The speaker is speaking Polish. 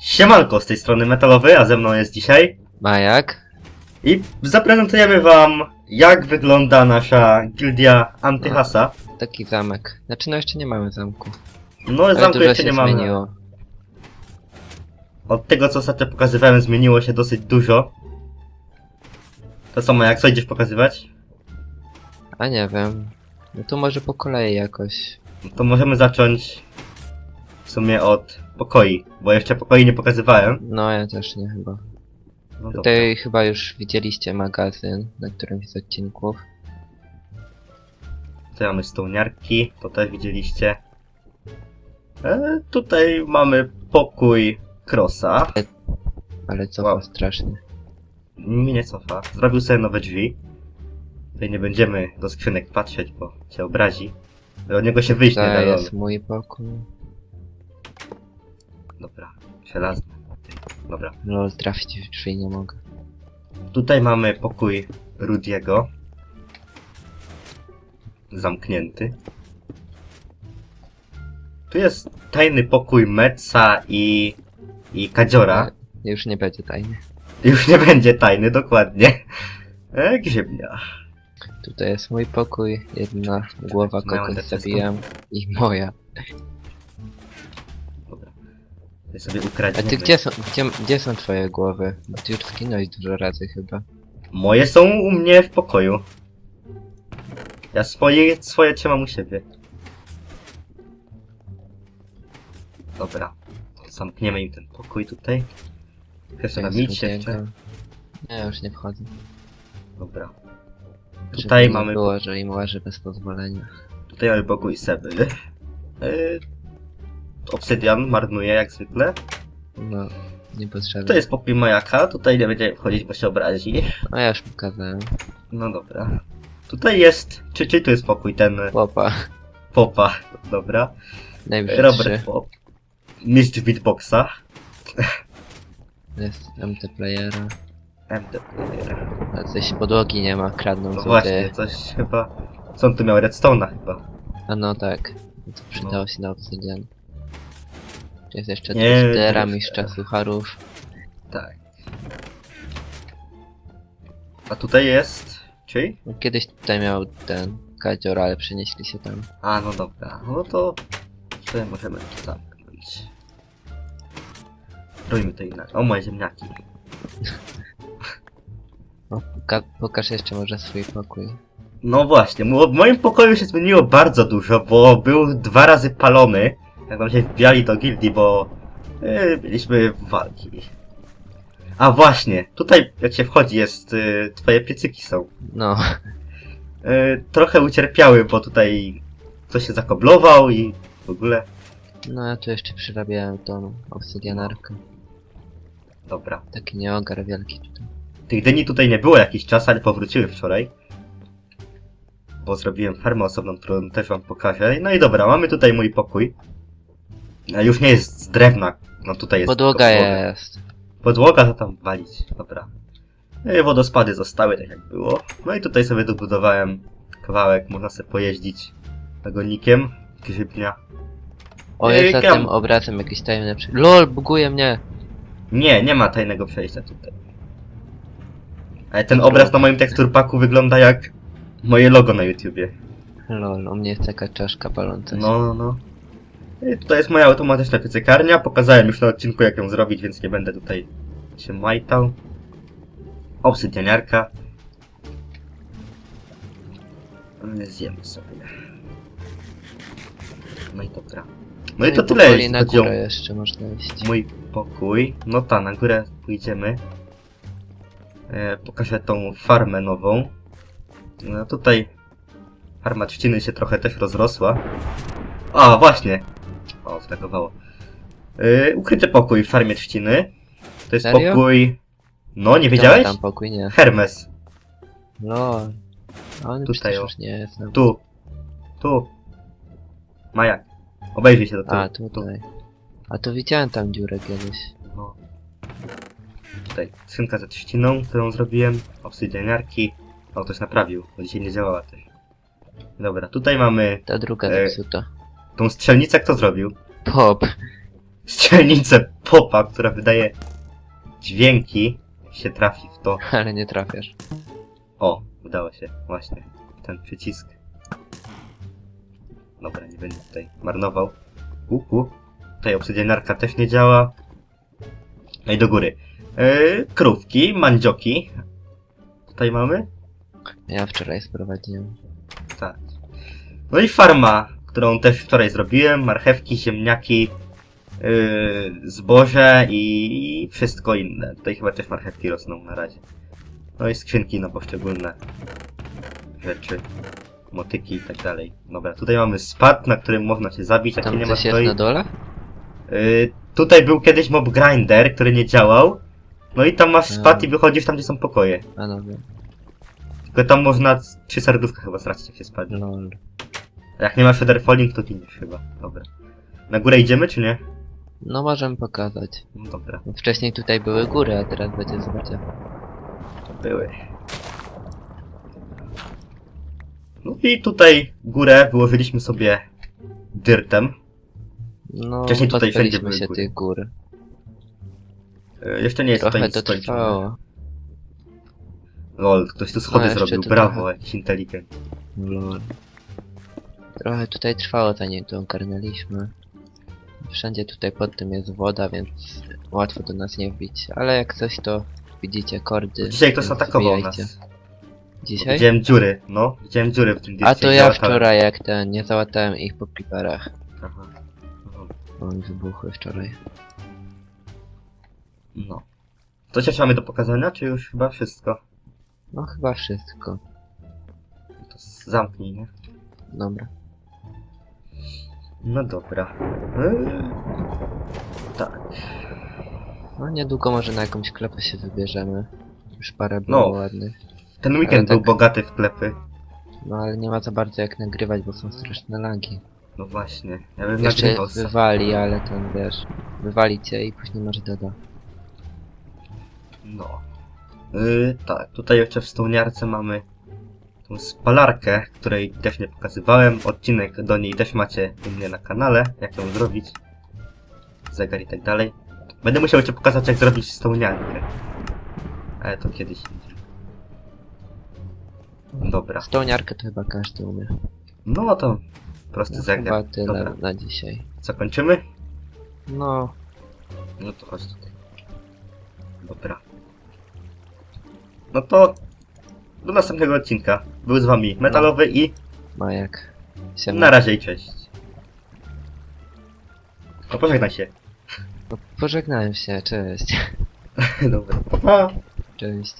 Siemanko, z tej strony Metalowy, a ze mną jest dzisiaj Majak? i zaprezentujemy wam jak wygląda nasza gildia Antyhasa. Taki zamek. Znaczy no jeszcze nie mamy zamku. No Ale zamku dużo jeszcze się nie mamy. zmieniło. Od tego co ostatnio pokazywałem zmieniło się dosyć dużo. To samo jak co idziesz pokazywać? A nie wiem. No to może po kolei jakoś. To możemy zacząć w sumie od pokoi, bo jeszcze pokoi nie pokazywałem. No ja też nie chyba. No dobra. Tutaj chyba już widzieliście magazyn na którymś z odcinków. Tutaj mamy stołniarki, to też widzieliście. E, tutaj mamy pokój Krosa. Ale co Wow. strasznie. Mi nie cofa. Zrobił sobie nowe drzwi. Tutaj nie będziemy do skrzynek patrzeć, bo się obrazi. Od niego się wyjść nie To da. lol. jest mój pokój. Dobra, żelazne. Dobra. Lol, trafić w drzwi nie mogę. Tutaj mamy pokój Rudiego. Zamknięty. Tu jest tajny pokój Metsa i... i Kadziora. Już nie będzie tajny. Już nie będzie tajny, dokładnie. E, grzybnia. Tutaj jest mój pokój, jedna głowa kogoś zabijam i moja. Tutaj sobie A ty gdzie są, gdzie, gdzie są twoje głowy? Bo ty już zginąłeś dużo razy chyba. Moje są u mnie w pokoju. Ja swoje, swoje trzymam u siebie. Dobra. Zamkniemy im ten pokój tutaj. Jeszcze na To jest micie jeszcze. Nie, już nie wchodzę. Dobra. Żeby Tutaj nie mamy, było, że im łaży bez pozwolenia. tutaj mamy pokój Seby. Yy, obsydian marnuje jak zwykle. No, niepotrzebne. To jest pokój Majaka. Tutaj nie będziemy wchodzić, bo się obrazi. A ja już pokazałem. No dobra. Tutaj jest... Czy, czy tu jest pokój ten... Chłopa. Popa. Dobra. Najbrzydszy. Robert Pop. Mistrz beatboxa. Jest MT playera. MD player. A coś podłogi nie ma, kradną No złoty. właśnie, coś chyba... Co on tu miał? Redstone'a chyba. A no tak. No To przydało się na obsydian. Tu Jest jeszcze Nie, Twistera, nie. mistrza sucharów. Tak. A tutaj jest... Czyli? Kiedyś tutaj miał ten kadzior, ale przenieśli się tam. A, no dobra. No to... Tutaj możemy to zamknąć. Robimy to inaczej. O, moje ziemniaki. No, poka pokaż jeszcze może swój pokój. No właśnie, w moim pokoju się zmieniło bardzo dużo, bo był dwa razy palony, jak nam się wbijali do gildii, bo yy, mieliśmy walki. A właśnie, tutaj jak się wchodzi jest, yy, twoje piecyki są. No, Yy, trochę ucierpiały, bo tutaj ktoś się zakoblował i w ogóle. no ja tu jeszcze przerabiałem tą obsydianarkę. Dobra. Taki nieogar wielki tutaj. Tych dyni tutaj nie było jakiś czas, ale powróciły wczoraj. Bo zrobiłem farmę osobną, którą też wam pokażę. No i dobra, mamy tutaj mój pokój. A już nie jest z drewna. No tutaj jest Podłoga tylko podłoga. jest. Podłoga to tam walić, dobra. No i wodospady zostały tak jak było. No i tutaj sobie dobudowałem kawałek, można sobie pojeździć wagonikiem. Grzybnia. O, Ej, jest za tym obrazem jakiś tajemny przy... LOL, buguje mnie! Nie, nie ma tajnego przejścia tutaj. Ale ten obraz na moim teksturpaku wygląda jak moje logo na YouTubie. LOL, u mnie jest taka czaszka paląca się. No, no, no. I tutaj jest moja automatyczna piecykarnia. Pokazałem już na odcinku jak ją zrobić, więc nie będę tutaj się majtał. Obsydianiarka. Zjemy sobie. No i dobra. No i to tyle, jeśli na chodzi o górę jeszcze można iść. mój pokój. No ta, na górę pójdziemy. E, pokażę tą farmę nową. No tutaj farma trzciny się trochę też rozrosła. A, właśnie. O, wtakowało. E, ukryty pokój w farmie trzciny. To jest Serio? pokój... No, nie wiedziałeś? Tam pokój nie. Hermes. A on Tutaj, przecież o. już nie jest. No. Tu. Tu. Majak. Obejrzyj się do tyłu. A, tutaj. A to widziałem tam dziurę kiedyś. No. Tutaj skrzynka ze trzciną, którą zrobiłem. Obsydianiarki. O, ktoś naprawił, bo dzisiaj nie działała też. Dobra, tutaj mamy Ta druga E, zepsuta. Tą strzelnicę, kto zrobił? Pop. strzelnicę popa, która wydaje dźwięki, jak się trafi w to. Ale nie trafiasz. O, udało się, właśnie. Ten przycisk. Dobra, nie będę tutaj marnował. Uhu. Tutaj obsydianarka też nie działa. No i do góry. Yy, krówki, mandzioki. Tutaj mamy? Ja wczoraj sprowadziłem. Tak. No i farma, którą też wczoraj zrobiłem. Marchewki, ziemniaki, yy, zboże i wszystko inne. Tutaj chyba też marchewki rosną na razie. No i skrzynki na poszczególne rzeczy. Motyki i tak dalej. Dobra, tutaj mamy spad, na którym można się zabić, jak się Tam nie ma coś jest stoi. na dole? Yy, tutaj był kiedyś mob grinder, który nie działał. No i tam masz spad A. i wychodzisz tam, gdzie są pokoje. A no wiem. Tylko tam można trzy serduszka chyba stracić, jak się spadnie. Lol. Jak nie masz Feather Falling, to giniesz chyba. Dobra. Na górę idziemy, czy nie? No możemy pokazać. No dobra, Wcześniej tutaj były góry, a teraz będzie to były. No i tutaj górę wyłożyliśmy sobie dyrtem. No, Wcześniej tutaj wszędzie były się góry. tych gór. E, jeszcze nie jest Trochę tutaj to nic skończone. trwało. Lol, ktoś tu schody No, jeszcze zrobił, brawo, trochę. jakiś inteligent. Lol. Trochę tutaj trwało, zanim to ogarnęliśmy. Wszędzie tutaj pod tym jest woda, więc łatwo do nas nie wbić. Ale jak coś to widzicie kordy. Dzisiaj ktoś więc atakował wbijajcie. nas. Dzisiaj? Widziałem dziury, no, widziałem dziury w tym A to ja wczoraj jak ten, nie załatałem ich po creeperach. Aha. Bo mi wybuchły wczoraj. No. Coś jeszcze mamy do pokazania, czy już chyba wszystko? No chyba wszystko. To zamknij, nie? Dobra. No dobra. Eee, tak. No niedługo może na jakąś klepę się wybierzemy. Już parę było No. ładnych. Ten weekend Ale był tak- bogaty w klepy. No ale nie ma za bardzo jak nagrywać, bo są straszne lagi. No właśnie. Ja bym Jeszcze nagrywał sam. wywali, ale ten wiesz, wywali cię i później masz deda. No. Yy, tak, tutaj jeszcze w stołniarce mamy tą spalarkę, której też nie pokazywałem. Odcinek do niej też macie u mnie na kanale, jak ją zrobić. Zegar i tak dalej. Będę musiał jeszcze pokazać, jak zrobić stołniarkę. Ale to kiedyś indziej. Dobra. Stołniarkę to chyba każdy umie. No to prosty No, zegar. chyba tyle Dobra. na dzisiaj. Co, kończymy? No, No to chodź tutaj. Dobra. No to do następnego odcinka. Był z wami Metalowy i Majak. Siema. na razie i cześć. No pożegnaj się. No, pożegnałem się, cześć. Dobra. Pa. Cześć.